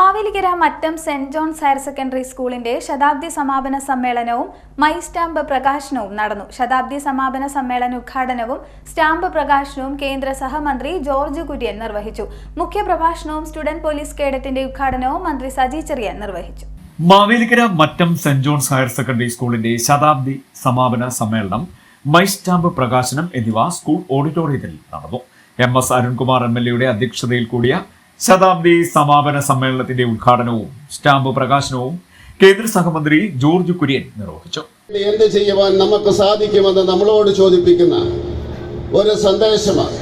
Mavelikara Mattom saint John's higher secondary സ്കൂളിന്റെ ശതാബ്ദി സമാപന സമ്മേളനവും മൈ സ്റ്റാമ്പ് പ്രകാശനവും നടന്നു. ശതാബ്ദി സമാപന സമ്മേളന ഉദ്ഘാടനവും സ്റ്റാമ്പ് പ്രകാശനവും കേന്ദ്ര സഹമന്ത്രി ജോർജ് കുര്യൻ നിർവഹിച്ചു. മുഖ്യപ്രഭാഷണവും സ്റ്റുഡന്റ് പോലീസ് കേഡറ്റിന്റെ ഉദ്ഘാടനവും മന്ത്രി സജി ചെറിയാൻ നിർവഹിച്ചു. Mavelikara Mattom saint John's higher secondary സ്കൂളിന്റെ ശതാബ്ദി സമാപന സമ്മേളനം മൈ സ്റ്റാമ്പ് പ്രകാശനം എന്നിവ സ്കൂൾ ഓഡിറ്റോറിയത്തിൽ നടന്നു. M S Arunkumar M L എയുടെ അധ്യക്ഷതയിൽ കൂടിയ ശതാബ്ദി സമാപന സമ്മേളനത്തിന്റെ ഉദ്ഘാടനവും സ്റ്റാമ്പ് പ്രകാശനവും കേന്ദ്ര സഹമന്ത്രി ജോർജ് കുര്യൻ നിർവഹിച്ചു. എന്ത് ചെയ്യുവാൻ നമുക്ക് സാധിക്കുമെന്ന് നമ്മളോട് ചോദിപ്പിക്കുന്ന ഒരു സന്ദേശമാണ്.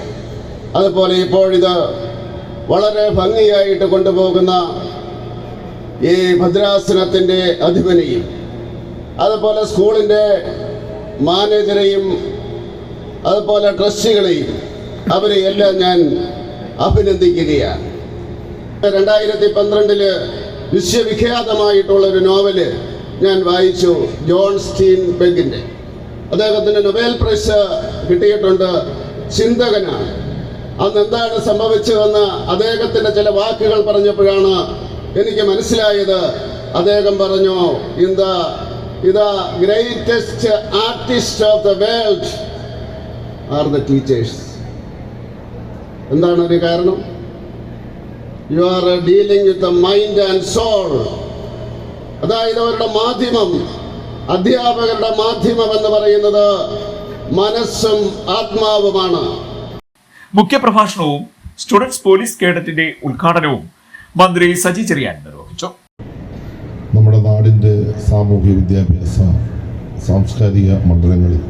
അതുപോലെ ഇപ്പോഴിത് വളരെ ഭംഗിയായിട്ട് കൊണ്ടുപോകുന്ന ഈ ഭദ്രാസനത്തിന്റെ അധിപനെയും അതുപോലെ സ്കൂളിന്റെ മാനേജരെയും അതുപോലെ ട്രസ്റ്റികളെയും അവരെ എല്ലാം ഞാൻ അഭിനന്ദിക്കുകയാണ്. രണ്ടായിരത്തി പന്ത്രണ്ടിൽ വിശ്വവിഖ്യാതമായിട്ടുള്ള ഒരു നോവൽ ഞാൻ വായിച്ചു ജോൺ സ്റ്റീൻ ബെഗിന്റെ അദ്ദേഹത്തിന് നൊബേൽ പ്രൈസ് കിട്ടിയിട്ടുണ്ട് ചിന്തകനാണ്. അന്ന് എന്താണ് സംഭവിച്ചതെന്ന് അദ്ദേഹത്തിന്റെ ചില വാക്കുകൾ പറഞ്ഞപ്പോഴാണ് എനിക്ക് മനസ്സിലായത്. അദ്ദേഹം പറഞ്ഞു in the greatest artist of the world are the teachers. എന്താണ് ഒരു കാരണം? You are dealing with the mind and soul അതായത് അവരുടെ മാധ്യമം. അധ്യാപകരുടെ മാധ്യമം എന്ന് പറയുന്നത് മനസ്സും ആത്മാവുമാണ്. മുഖ്യപ്രഭാഷണവും സ്റ്റുഡൻസ് പോലീസ് കേഡറ്റിന്റെ ഉദ്ഘാടനവും മന്ത്രി സജി ചെറിയാൻ നിർവഹിച്ചു. നമ്മുടെ നാടിന്റെ സാമൂഹ്യ വിദ്യാഭ്യാസ സാംസ്കാരിക മണ്ഡലങ്ങളിൽ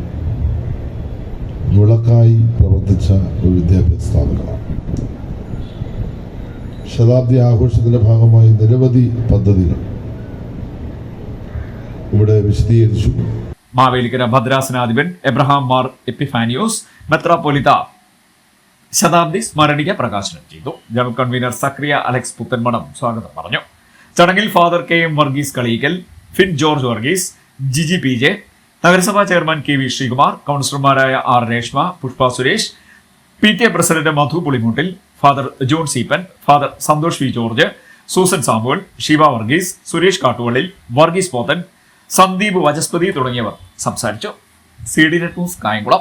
വിളക്കായി പ്രവർത്തിച്ച ഒരു വിദ്യാഭ്യാസ സ്ഥാപനമാണ്. ശതാബ്ദി ആഘോഷത്തിന്റെ ഭാഗമായി നിരവധി പദ്ധതികൾ ഇവിടെ വിശദീകരിച്ചു. മാവേലിക്കര ഭദ്രാസനാധിപൻ എബ്രഹാം മാർ എപ്പിഫാനിയോസ് മെത്രാപൊലിത ശതാബ്ദി സ്മരണിക പ്രകാശനം ചെയ്തു. General convener Zacharia Alex Puthenmanam സ്വാഗതം പറഞ്ഞു. ചടങ്ങിൽ father K M Varghese Kaleekkal Fin George Varghese Giji P J നഗരസഭാ ചെയർമാൻ കെ വി ശ്രീകുമാർ കൗൺസിലർമാരായ R Reshma Pushpa Suresh P T A president Madhu Pulimoottil father John Seeppan father Santhosh V George Susan Samuel Sheeba Varghese Suresh Kattuvallil Varghese Pothan Sandeep Vachaspathi തുടങ്ങിയവർ സംസാരിച്ചു. C D net news Kayamkulam.